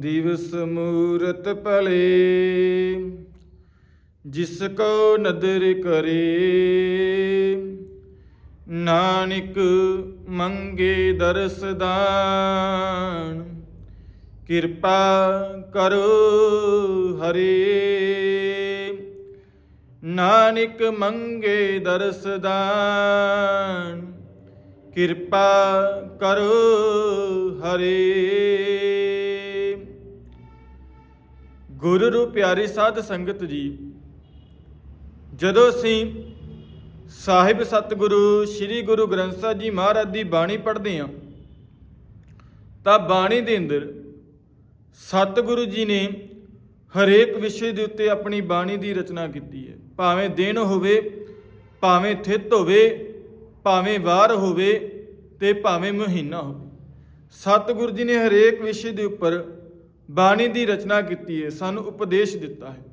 ਦਿਵਸ ਮੂਰਤ ਭਲੇ, ਜਿਸ ਕੋ ਨਦਰ ਕਰੇ। ਨਾਨਕ ਮੰਗੇ ਦਰਸ ਦਾਨ, ਕਿਰਪਾ ਕਰੋ ਹਰੇ। ਨਾਨਕ ਮੰਗੇ ਦਰਸ ਦਾਨ, ਕਿਰਪਾ ਕਰੋ ਹਰੇ। ਗੁਰੂ ਰੂ ਪਿਆਰੀ ਸਾਧ ਸੰਗਤ ਜੀ, ਜਦੋਂ ਅਸੀਂ ਸਾਹਿਬ ਸਤਿਗੁਰੂ ਸ੍ਰੀ ਗੁਰੂ ਗ੍ਰੰਥ ਸਾਹਿਬ ਜੀ ਮਹਾਰਾਜ ਦੀ ਬਾਣੀ ਪੜ੍ਹਦੇ ਹਾਂ, ਤਾਂ ਬਾਣੀ ਦੇ ਅੰਦਰ ਸਤਿਗੁਰੂ ਜੀ ਨੇ ਹਰੇਕ ਵਿਸ਼ੇ ਦੇ ਉੱਤੇ ਆਪਣੀ ਬਾਣੀ ਦੀ ਰਚਨਾ ਕੀਤੀ ਹੈ। ਭਾਵੇਂ ਦਿਨ ਹੋਵੇ, ਭਾਵੇਂ ਥਿਤ ਹੋਵੇ, ਭਾਵੇਂ ਵਾਰ ਹੋਵੇ ਤੇ ਭਾਵੇਂ ਮਹੀਨਾ ਹੋਵੇ। ਸਤਿਗੁਰੂ ਜੀ ਨੇ ਹਰੇਕ ਵਿਸ਼ੇ ਦੇ ਉੱਪਰ ਬਾਣੀ ਦੀ ਰਚਨਾ ਕੀਤੀ ਹੈ, ਸਾਨੂੰ ਉਪਦੇਸ਼ ਦਿੱਤਾ ਹੈ।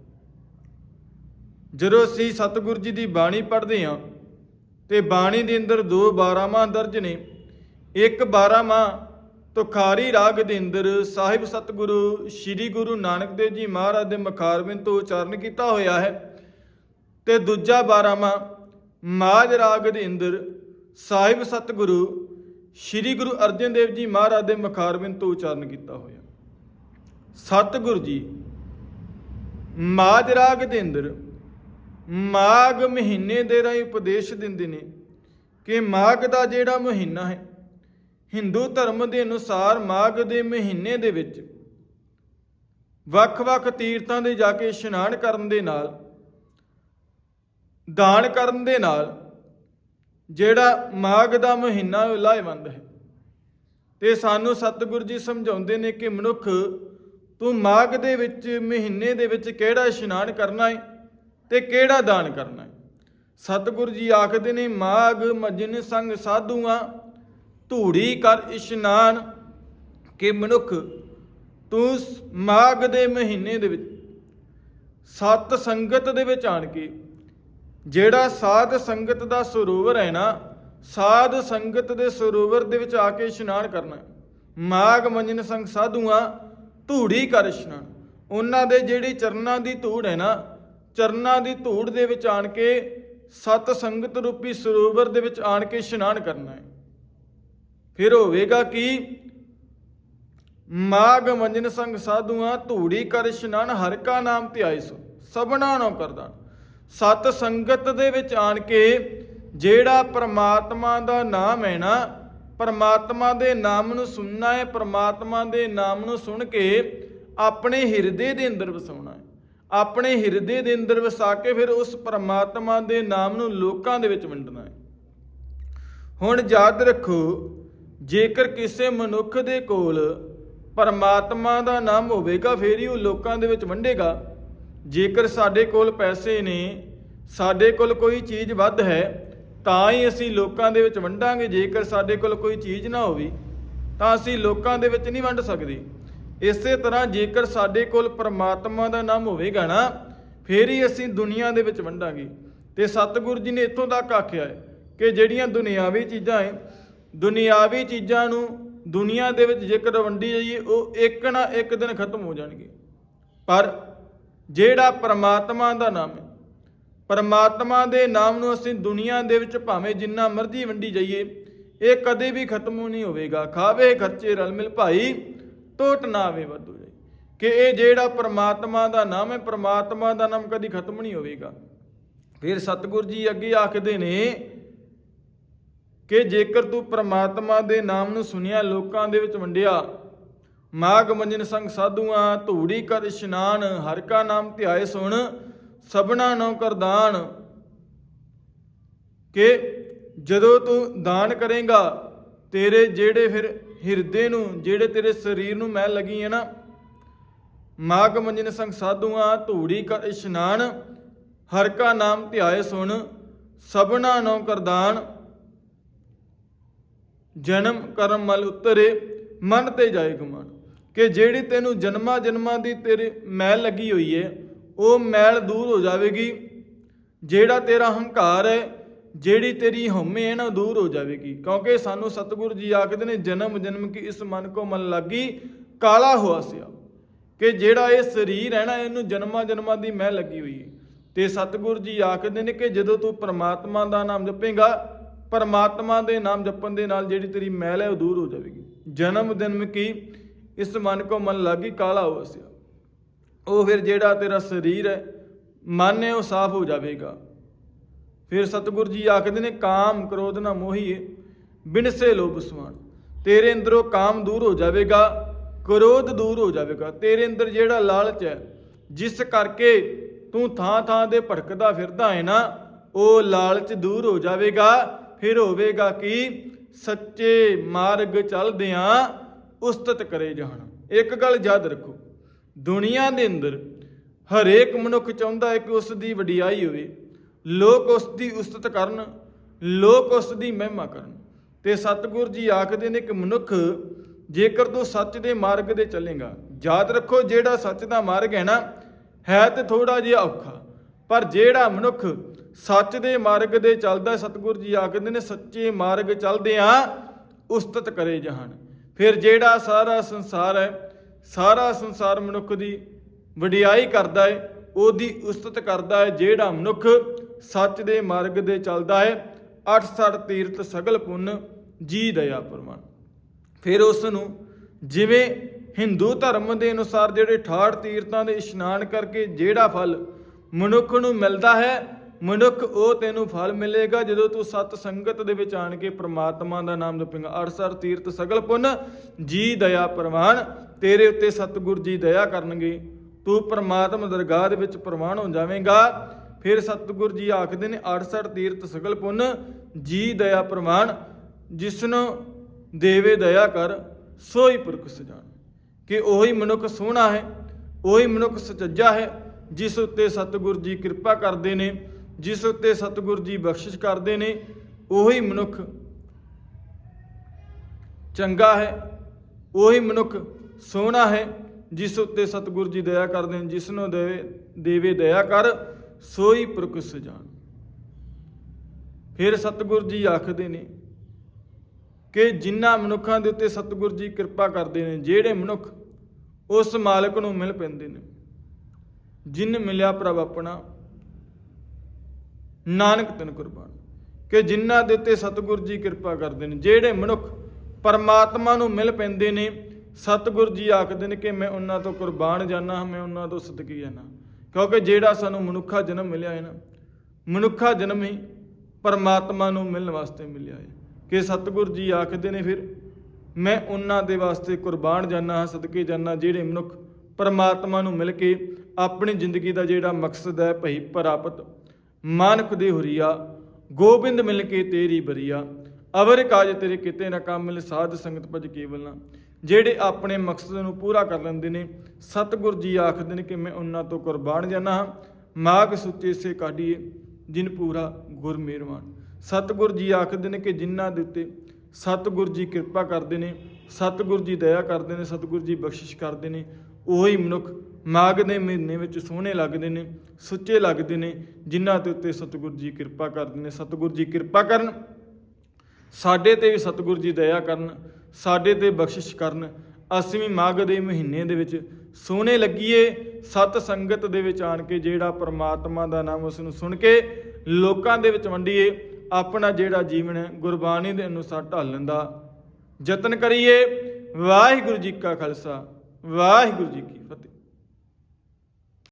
ਜਦੋਂ ਅਸੀਂ ਸਤਿਗੁਰੂ ਜੀ ਦੀ ਬਾਣੀ ਪੜ੍ਹਦੇ ਹਾਂ ਤੇ ਬਾਣੀ ਦੇ ਅੰਦਰ ਦੋ ਬਾਰਾਂਮਾਹ ਦਰਜ ਨੇ, ਇੱਕ ਬਾਰਾਂਮਾਹ ਤੁਖਾਰੀ ਰਾਗ ਦੇ ਅੰਦਰ ਸਾਹਿਬ ਸਤਿਗੁਰੂ ਸ੍ਰੀ ਗੁਰੂ ਨਾਨਕ ਦੇਵ ਜੀ ਮਹਾਰਾਜ ਦੇ ਮਖਾਰਬਿੰਦ ਤੋਂ ਉਚਾਰਨ ਕੀਤਾ ਹੋਇਆ ਹੈ ਤੇ ਦੂਜਾ ਬਾਰਾਂਮਾਹ ਮਾਜ ਰਾਗ ਦੇ ਅੰਦਰ ਸਾਹਿਬ ਸਤਿਗੁਰੂ ਸ੍ਰੀ ਗੁਰੂ ਅਰਜਨ ਦੇਵ ਜੀ ਮਹਾਰਾਜ ਦੇ ਮਖਾਰਬਿੰਦ ਤੋਂ ਉਚਾਰਨ ਕੀਤਾ ਹੋਇਆ ਸਤਿਗੁਰੂ ਜੀ ਮਾਜ ਰਾਗ ਦੇ ਅੰਦਰ ਮਾਘ ਮਹੀਨੇ ਦੇ ਰਾਹੀਂ ਉਪਦੇਸ਼ ਦਿੰਦੇ ਨੇ ਕਿ ਮਾਘ ਦਾ ਜਿਹੜਾ ਮਹੀਨਾ ਹੈ, ਹਿੰਦੂ ਧਰਮ ਦੇ ਅਨੁਸਾਰ ਮਾਘ ਦੇ ਮਹੀਨੇ ਦੇ ਵਿੱਚ ਵੱਖ-ਵੱਖ ਤੀਰਥਾਂ ਦੇ ਜਾ ਕੇ ਇਸ਼ਨਾਨ ਕਰਨ ਦੇ ਨਾਲ, ਦਾਨ ਕਰਨ ਦੇ ਨਾਲ ਜਿਹੜਾ ਮਾਘ ਦਾ ਮਹੀਨਾ ਉਹ ਲਾਹੇਵੰਦ ਹੈ। ਤੇ ਸਾਨੂੰ ਸਤਿਗੁਰੂ ਜੀ ਸਮਝਾਉਂਦੇ ਨੇ ਕਿ ਮਨੁੱਖ ਤੂੰ ਮਾਘ ਦੇ ਵਿੱਚ, ਮਹੀਨੇ ਦੇ ਵਿੱਚ ਕਿਹੜਾ ਇਸ਼ਨਾਨ ਕਰਨਾ ਹੈ ਤੇ ਕਿਹੜਾ ਦਾਨ ਕਰਨਾ ਹੈ ਸਤਿਗੁਰੂ ਜੀ ਆਖਦੇ ਨੇ, ਮਾਘ ਮਜਨ ਸੰਗ ਸਾਧੂਆਂ, ਧੂੜੀ ਕਰ ਇਸ਼ਨਾਨ ਕਿ ਮਨੁੱਖ ਤੂੰ ਸ- ਮਾਘ ਦੇ ਮਹੀਨੇ ਦੇ ਵਿੱਚ ਸਤ ਸੰਗਤ ਦੇ ਵਿੱਚ ਆਣ ਕੇ ਜਿਹੜਾ ਸਾਧ ਸੰਗਤ ਦਾ ਸਰੋਵਰ ਹੈ ਨਾ, ਸਾਧ ਸੰਗਤ ਦੇ ਸਰੋਵਰ ਦੇ ਵਿੱਚ ਆ ਕੇ ਇਸ਼ਨਾਨ ਕਰਨਾ ਹੈ। ਮਾਘ ਮੰਜਨ ਸੰਗ ਸਾਧੂਆਂ ਧੂੜੀ ਕਰ ਇਸ਼ਨਾਨ। ਉਹਨਾਂ ਦੇ ਜਿਹੜੀ ਚਰਨਾਂ ਦੀ ਧੂੜ ਹੈ ਨਾ, ਚਰਨਾਂ ਦੀ ਧੂੜ ਦੇ ਵਿੱਚ ਆਣ ਕੇ ਸਤ ਸੰਗਤ ਰੂਪੀ ਸਰੋਵਰ ਦੇ ਵਿੱਚ ਆਣ ਕੇ ਇਸ਼ਨਾਨ ਕਰਨਾ ਹੈ। ਫਿਰ ਹੋਵੇਗਾ ਕਿ ਮਾਗ ਮੰਜਨ ਸੰਗ ਸਾਧੂਆਂ ਧੂੜੀ ਕਰ ਇਸ਼ਨਾਨ ਹਰ ਕਾ ਨਾਮ ਧਿਆਈ ਸੋ, ਸਭਨਾ ਨੋ ਕਰਦਾ ਸਤ ਸੰਗਤ ਦੇ ਵਿੱਚ ਆਣ ਕੇ ਜਿਹੜਾ ਪਰਮਾਤਮਾ ਦਾ ਨਾਮ ਹੈ ਨਾ ਪਰਮਾਤਮਾ ਦੇ ਨਾਮ ਨੂੰ ਸੁਣਨਾ ਹੈ, ਪਰਮਾਤਮਾ ਦੇ ਨਾਮ ਨੂੰ ਸੁਣ ਕੇ ਆਪਣੇ ਹਿਰਦੇ ਦੇ ਅੰਦਰ ਵਸਾਉਣਾ ਹੈ। ਆਪਣੇ ਹਿਰਦੇ ਦੇ ਅੰਦਰ ਵਸਾ ਕੇ ਫਿਰ ਉਸ ਪਰਮਾਤਮਾ ਦੇ ਨਾਮ ਨੂੰ ਲੋਕਾਂ ਦੇ ਵਿੱਚ ਵੰਡਣਾ ਹੈ। ਹੁਣ ਯਾਦ ਰੱਖੋ, ਜੇਕਰ ਕਿਸੇ ਮਨੁੱਖ ਦੇ ਕੋਲ ਪਰਮਾਤਮਾ ਦਾ ਨਾਮ ਹੋਵੇਗਾ, ਫੇਰ ਹੀ ਉਹ ਲੋਕਾਂ ਦੇ ਵਿੱਚ ਵੰਡੇਗਾ। ਜੇਕਰ ਸਾਡੇ ਕੋਲ ਪੈਸੇ ਨੇ, ਸਾਡੇ ਕੋਲ ਕੋਈ ਚੀਜ਼ ਵੱਧ ਹੈ ਤਾਂ ਹੀ ਅਸੀਂ ਲੋਕਾਂ ਦੇ ਵਿੱਚ ਵੰਡਾਂਗੇ। ਜੇਕਰ ਸਾਡੇ ਕੋਲ ਕੋਈ ਚੀਜ਼ ਨਾ ਹੋਵੇ, ਤਾਂ ਅਸੀਂ ਲੋਕਾਂ ਦੇ ਵਿੱਚ ਨਹੀਂ ਵੰਡ ਸਕਦੇ। ਇਸੇ ਤਰ੍ਹਾਂ ਜੇਕਰ ਸਾਡੇ ਕੋਲ ਪਰਮਾਤਮਾ ਦਾ ਨਾਮ ਹੋਵੇਗਾ ਨਾ, ਫੇਰ ਹੀ ਅਸੀਂ ਦੁਨੀਆ ਦੇ ਵਿੱਚ ਵੰਡਾਂਗੇ। ਤੇ ਸਤਿਗੁਰੂ ਜੀ ਨੇ ਇੱਥੋਂ ਤੱਕ ਆਖਿਆ ਹੈ ਕਿ ਜਿਹੜੀਆਂ ਦੁਨਿਆਵੀ ਚੀਜ਼ਾਂ ਹੈ, ਦੁਨਿਆਵੀ ਚੀਜ਼ਾਂ ਨੂੰ ਦੁਨੀਆ ਦੇ ਵਿੱਚ ਜੇਕਰ ਵੰਡੀ ਜਾਈਏ, ਉਹ ਇੱਕ ਨਾ ਇੱਕ ਦਿਨ ਖਤਮ ਹੋ ਜਾਣਗੇ। ਪਰ ਜਿਹੜਾ ਪਰਮਾਤਮਾ ਦਾ ਨਾਮ ਹੈ ਪਰਮਾਤਮਾ ਦੇ ਨਾਮ ਨੂੰ ਅਸੀਂ ਦੁਨੀਆ ਦੇ ਵਿੱਚ ਭਾਵੇਂ ਜਿੰਨਾ ਮਰਜ਼ੀ ਵੰਡੀ ਜਾਈਏ, ਇਹ ਕਦੇ ਵੀ ਖਤਮ ਨਹੀਂ ਹੋਵੇਗਾ। ਖਾਵੇ ਖਰਚੇ ਰਲ ਮਿਲ ਭਾਈ, ਟੋਟ ਨਾ ਆਵੇ ਵਾਧੂ ਜਾਈ। ਕਿ ਇਹ ਜਿਹੜਾ ਪਰਮਾਤਮਾ ਦਾ ਨਾਮ ਹੈ, ਪਰਮਾਤਮਾ ਦਾ ਨਾਮ ਕਦੀ ਖਤਮ ਨਹੀਂ ਹੋਵੇਗਾ। ਫਿਰ ਸਤਿਗੁਰੂ ਜੀ ਅੱਗੇ ਆਖਦੇ ਨੇ ਕਿ ਜੇਕਰ ਤੂੰ ਪਰਮਾਤਮਾ ਦੇ ਨਾਮ ਨੂੰ ਸੁਨਿਆ ਲੋਕਾਂ ਦੇ ਵਿੱਚ ਵੰਡਿਆ ਮਾਗ ਮੰਜਨ ਸੰਗ ਸਾਧੂਆਂ, ਧੂੜੀ ਕਰ ਇਸ਼ਨਾਨ, ਹਰ ਕਾ ਨਾਮ ਧਿਆਏ ਸੁਣ ਸਭਨਾ ਨੋ ਕਰਦਾਨ ਕਿ ਜਦੋਂ ਤੂੰ ਦਾਨ ਕਰੇਗਾ, ਤੇਰੇ ਜਿਹੜੇ ਫਿਰ ਹਿਰਦੇ ਨੂੰ, ਜਿਹੜੇ ਤੇਰੇ ਸਰੀਰ ਨੂੰ ਮੈਂ ਲੱਗੀ ਹੈ ਨਾ ਮਾਗ ਮੰਜਨ ਸੰਗ ਸਾਧੂਆਂ, ਧੂੜੀ ਕਰ ਇਸ਼ਨਾਨ, ਹਰ ਕਾ ਨਾਮ ਧਿਆਏ ਸੁਣ, ਸਭਨਾ ਨੋ ਕਰਦਾਨ ਜਨਮ ਕਰਮ ਮਲ ਉਤਰੇ, ਮਨ ਤੇ ਜਾਏ ਗੁਮਾਨ ਕਿ ਜਿਹੜੀ ਤੈਨੂੰ ਜਨਮਾਂ ਜਨਮਾਂ ਦੀ ਤੇਰੀ ਮੈਲ ਲੱਗੀ ਹੋਈ ਹੈ ਉਹ ਮੈਲ ਦੂਰ ਹੋ ਜਾਵੇਗੀ। ਜਿਹੜਾ ਤੇਰਾ ਹੰਕਾਰ ਹੈ, ਜਿਹੜੀ ਤੇਰੀ ਹਉਮੈ ਹੈ ਨਾ, ਉਹ ਦੂਰ ਹੋ ਜਾਵੇਗੀ। ਕਿਉਂਕਿ ਸਾਨੂੰ ਸਤਿਗੁਰੂ ਜੀ ਆਖਦੇ ਨੇ, ਜਨਮ ਜਨਮ ਕੀ ਇਸ ਮਨ ਕੋ ਮਨ ਲੱਗੀ, ਕਾਲਾ ਹੋਆ ਸਿਆ। ਕਿ ਜਿਹੜਾ ਇਹ ਸਰੀਰ ਹੈ ਨਾ, ਇਹਨੂੰ ਜਨਮਾਂ ਜਨਮਾਂ ਦੀ ਮਹਿ ਲੱਗੀ ਹੋਈ ਹੈ। ਤੇ ਸਤਿਗੁਰੂ ਜੀ ਆਖਦੇ ਨੇ ਕਿ ਜਦੋਂ ਤੂੰ ਪਰਮਾਤਮਾ ਦਾ ਨਾਮ ਜਪੇਗਾ, ਪਰਮਾਤਮਾ ਦੇ ਨਾਮ ਜਪਣ ਦੇ ਨਾਲ ਜਿਹੜੀ ਤੇਰੀ ਮਹਿਲ ਹੈ, ਉਹ ਦੂਰ ਹੋ ਜਾਵੇਗੀ। ਜਨਮ ਜਨਮ ਕੀ ਇਸ ਮਨ ਕੋ ਮਨ ਲਾਗੀ, ਕਾਲਾ ਹੋਸਿਆ ਉਹ ਫਿਰ ਜਿਹੜਾ ਤੇਰਾ ਸਰੀਰ ਹੈ, ਮਨ ਹੈ, ਉਹ ਸਾਫ਼ ਹੋ ਜਾਵੇਗਾ। ਫਿਰ ਸਤਿਗੁਰੂ ਜੀ ਆਖਦੇ ਨੇ, ਕਾਮ ਕ੍ਰੋਧ ਨਾ ਮੋਹੀਏ, ਬਿਨਸੇ ਲੋਭ ਸਮਾਨ ਤੇਰੇ ਅੰਦਰੋਂ ਕਾਮ ਦੂਰ ਹੋ ਜਾਵੇਗਾ, ਕ੍ਰੋਧ ਦੂਰ ਹੋ ਜਾਵੇਗਾ। ਤੇਰੇ ਅੰਦਰ ਜਿਹੜਾ ਲਾਲਚ ਹੈ, ਜਿਸ ਕਰਕੇ ਤੂੰ ਥਾਂ ਥਾਂ ਦੇ ਭਟਕਦਾ ਫਿਰਦਾ ਹੈ ਨਾ, ਉਹ ਲਾਲਚ ਦੂਰ ਹੋ ਜਾਵੇਗਾ। ਫਿਰ ਹੋਵੇਗਾ ਕਿ? ਸੱਚੇ ਮਾਰਗ ਚੱਲਦਿਆਂ ਉਸਤਤ ਕਰੇ ਜਾਣ। ਇੱਕ ਗੱਲ ਯਾਦ ਰੱਖੋ ਦੁਨੀਆ ਦੇ ਅੰਦਰ ਹਰੇਕ ਮਨੁੱਖ ਚਾਹੁੰਦਾ ਹੈ ਕਿ ਉਸ ਦੀ ਵਡਿਆਈ ਹੋਵੇ, ਲੋਕ ਉਸ ਦੀ ਉਸਤਤ ਕਰਨ, ਲੋਕ ਉਸ ਦੀ ਮਹਿਮਾ ਕਰਨ। ਤੇ ਸਤਿਗੁਰ ਜੀ ਆਖਦੇ ਨੇ ਕਿ ਮਨੁੱਖ ਜੇਕਰ ਤੂੰ ਸੱਚ ਦੇ ਮਾਰਗ ਦੇ ਚੱਲੇਗਾ, ਯਾਦ ਰੱਖੋ ਜਿਹੜਾ ਸੱਚ ਦਾ ਮਾਰਗ ਹੈ ਨਾ, ਹੈ ਤੇ ਥੋੜਾ ਜਿਹਾ ਔਖਾ। ਪਰ ਜਿਹੜਾ ਮਨੁੱਖ ਸੱਚ ਦੇ ਮਾਰਗ ਦੇ ਚੱਲਦਾ ਸਤਿਗੁਰ ਜੀ ਆਖਦੇ ਨੇ, ਸੱਚੇ ਮਾਰਗ ਚੱਲਦੇ ਚੱਲਦਿਆਂ ਉਸਤਤ ਕਰੇ ਜਹਾਨ। ਫਿਰ ਜਿਹੜਾ ਸਾਰਾ ਸੰਸਾਰ ਹੈ ਸਾਰਾ ਸੰਸਾਰ ਮਨੁੱਖ ਦੀ ਵਡਿਆਈ ਕਰਦਾ ਹੈ ਉਹਦੀ ਉਸਤਤ ਕਰਦਾ ਹੈ ਜਿਹੜਾ ਮਨੁੱਖ ਸੱਚ ਦੇ ਮਾਰਗ ਦੇ ਚੱਲਦਾ ਹੈ 68 ਤੀਰਥ ਸਗਲ ਪੁੰਨ, ਜੀ ਦਇਆ ਪ੍ਰਮਾਨ ਫਿਰ ਉਸ ਨੂੰ ਜਿਵੇਂ ਹਿੰਦੂ ਧਰਮ ਦੇ ਅਨੁਸਾਰ ਜਿਹੜੇ 68 ਤੀਰਥਾਂ ਦੇ ਇਸ਼ਨਾਨ ਕਰਕੇ ਜਿਹੜਾ ਫਲ ਮਨੁੱਖ ਨੂੰ ਮਿਲਦਾ ਹੈ ਮਨੁੱਖ, ਉਹ ਤੈਨੂੰ ਫਲ ਮਿਲੇਗਾ ਜਦੋਂ ਤੂੰ ਸਤ ਸੰਗਤ ਦੇ ਵਿੱਚ ਆਣ ਕੇ ਪ੍ਰਮਾਤਮਾ ਦਾ ਨਾਮ ਜਪੇਂਗਾ। 68 ਤੀਰਥ, ਸਗਲ ਪੁੰਨ, ਜੀ, ਦਇਆ, ਪ੍ਰਵਾਨ, ਤੇਰੇ ਉੱਤੇ ਸਤਿਗੁਰ ਜੀ ਦਇਆ ਕਰਨਗੇ। ਤੂੰ ਪ੍ਰਮਾਤਮਾ ਦਰਗਾਹ ਦੇ ਵਿੱਚ ਪ੍ਰਵਾਨ ਹੋ ਜਾਵੇਂਗਾ। ਫਿਰ ਸਤਿਗੁਰ ਜੀ ਆਖਦੇ ਨੇ 68 ਤੀਰਥ, ਸਗਲ ਪੁੰਨ, ਜੀ, ਦਇਆ, ਪ੍ਰਵਾਨ, ਜਿਸਨੂੰ ਦੇਵੇ ਦਇਆ ਕਰ ਸੋਈ ਪੁਰਖ ਸਜਾਣ ਕਿ ਉਹੀ ਮਨੁੱਖ ਸੋਹਣਾ ਹੈ, ਉਹੀ ਮਨੁੱਖ ਸਚੱਜਾ ਹੈ, ਜਿਸ ਉੱਤੇ ਸਤਿਗੁਰ ਜੀ ਕਿਰਪਾ ਕਰਦੇ ਨੇ। ਜਿਸ ਉੱਤੇ ਸਤਿਗੁਰ ਜੀ ਬਖਸ਼ਿਸ਼ ਕਰਦੇ ਨੇ, ਉਹੀ ਮਨੁੱਖ ਚੰਗਾ ਹੈ, ਉਹੀ ਮਨੁੱਖ ਸੋਹਣਾ ਹੈ, ਜਿਸ ਉੱਤੇ ਸਤਿਗੁਰ ਜੀ ਦਇਆ ਕਰਦੇ ਨੇ, ਜਿਸ ਨੂੰ ਦੇਵੇ ਦੇਵੇ ਦਇਆ ਕਰ, ਸੋਈ ਪੁਰਖ ਸਜਾਣ ਫਿਰ ਸਤਿਗੁਰ ਜੀ ਆਖਦੇ ਨੇ ਕਿ ਜਿਨ੍ਹਾਂ ਮਨੁੱਖਾਂ ਦੇ ਉੱਤੇ ਸਤਿਗੁਰ ਜੀ ਕਿਰਪਾ ਕਰਦੇ ਨੇ, ਜਿਹੜੇ ਮਨੁੱਖ ਉਸ ਮਾਲਕ ਨੂੰ ਮਿਲ ਪੈਂਦੇ ਨੇ, ਜਿਨ ਮਿਲਿਆ ਪ੍ਰਭ ਆਪਣਾ ਨਾਨਕ ਤਨ ਕੁਰਬਾਨ। ਕਿ ਜਿਨ੍ਹਾਂ ਦੇ ਉੱਤੇ ਸਤਿਗੁਰ ਜੀ ਕਿਰਪਾ ਕਰਦੇ ਨੇ, ਜਿਹੜੇ ਮਨੁੱਖ ਪਰਮਾਤਮਾ ਨੂੰ ਮਿਲ ਪੈਂਦੇ ਨੇ, ਸਤਿਗੁਰ ਜੀ ਆਖਦੇ ਨੇ ਕਿ ਮੈਂ ਉਹਨਾਂ ਤੋਂ ਕੁਰਬਾਨ ਜਾਣਾ ਮੈਂ ਉਹਨਾਂ ਤੋਂ ਸਦਕੀ ਜਾਣਾ ਕਿਉਂਕਿ ਜਿਹੜਾ ਸਾਨੂੰ ਮਨੁੱਖਾ ਜਨਮ ਮਿਲਿਆ ਹੈ ਨਾ, ਮਨੁੱਖਾ ਜਨਮ ਹੀ ਪਰਮਾਤਮਾ ਨੂੰ ਮਿਲਣ ਵਾਸਤੇ ਮਿਲਿਆ ਹੈ। ਕਿ ਸਤਿਗੁਰ ਜੀ ਆਖਦੇ ਨੇ ਫਿਰ, ਮੈਂ ਉਹਨਾਂ ਦੇ ਵਾਸਤੇ ਕੁਰਬਾਨ ਜਾਣਾ ਹਾਂ ਸਦਕੇ ਜਾਣਾ ਜਿਹੜੇ ਮਨੁੱਖ ਪਰਮਾਤਮਾ ਨੂੰ ਮਿਲ ਕੇ ਆਪਣੀ ਜ਼ਿੰਦਗੀ ਦਾ ਜਿਹੜਾ ਮਕਸਦ ਹੈ, ਭਈ ਪ੍ਰਾਪਤ ਮਾਨਕ ਦੇ ਹੁਰੀਆ, ਗੋਬਿੰਦ ਮਿਲ ਕੇ ਤੇਰੀ ਬਰੀਆ। ਅਵਰ ਕਾਜ ਤੇਰੇ ਕਿਤੇ ਨਾ ਕੰਮ ਮਿਲ, ਸਾਧ ਸੰਗਤ ਭਜ ਕੇਵਲ ਨਾ। ਜਿਹੜੇ ਆਪਣੇ ਮਕਸਦ ਨੂੰ ਪੂਰਾ ਕਰ ਲੈਂਦੇ ਨੇ, ਸਤਿਗੁਰ ਜੀ ਆਖਦੇ ਨੇ ਕਿ ਮੈਂ ਉਹਨਾਂ ਤੋਂ ਕੁਰਬਾਨ ਜਾਣਾ ਹਾਂ। ਮਾਗ ਸੁੱਚੇ ਸੇ ਕਾਢੀਏ, ਜਿਨ ਪੂਰਾ ਗੁਰ ਮਿਹਰਬਾਨ ਸਤਿਗੁਰ ਜੀ ਆਖਦੇ ਨੇ ਕਿ ਜਿਨ੍ਹਾਂ ਦੇ ਉੱਤੇ ਸਤਿਗੁਰ ਜੀ ਕਿਰਪਾ ਕਰਦੇ ਨੇ, ਸਤਿਗੁਰ ਜੀ ਦਇਆ ਕਰਦੇ ਨੇ, ਸਤਿਗੁਰ ਜੀ ਬਖਸ਼ਿਸ਼ ਕਰਦੇ ਨੇ। ਉਹੀ ਮਨੁੱਖ ਮਾਘ ਦੇ ਮਹੀਨੇ ਵਿੱਚ ਸੋਹਣੇ ਲੱਗਦੇ ਨੇ, ਸੁੱਚੇ ਲੱਗਦੇ ਨੇ, ਜਿਨ੍ਹਾਂ ਦੇ ਉੱਤੇ ਸਤਿਗੁਰ ਜੀ ਕਿਰਪਾ ਕਰਦੇ ਨੇ। ਸਤਿਗੁਰ ਜੀ ਕਿਰਪਾ ਕਰਨ, ਸਾਡੇ ਤੇ ਵੀ ਸਤਿਗੁਰ ਜੀ ਦਇਆ ਕਰਨ, ਸਾਡੇ ਤੇ ਬਖਸ਼ਿਸ਼ ਕਰਨ। ਅਸੀਂ ਵੀ ਮਾਘ ਦੇ ਮਹੀਨੇ ਦੇ ਵਿੱਚ ਸੋਹਣੇ ਲੱਗੀਏ, ਸਤ ਸੰਗਤ ਦੇ ਵਿੱਚ ਆਣ ਕੇ ਜਿਹੜਾ ਪਰਮਾਤਮਾ ਦਾ ਨਾਮ ਉਸ ਨੂੰ ਸੁਣ ਕੇ ਲੋਕਾਂ ਦੇ ਵਿੱਚ ਵੰਡੀਏ। ਆਪਣਾ ਜਿਹੜਾ ਜੀਵਨ ਹੈ, ਗੁਰਬਾਣੀ ਦੇ ਅਨੁਸਾਰ ਢਾਲਣ ਦਾ ਯਤਨ ਕਰੀਏ। ਵਾਹਿਗੁਰੂ ਜੀ ਕਾ ਖਾਲਸਾ, ਵਾਹਿਗੁਰੂ ਜੀ ਕੀ ਫਤਿਹ।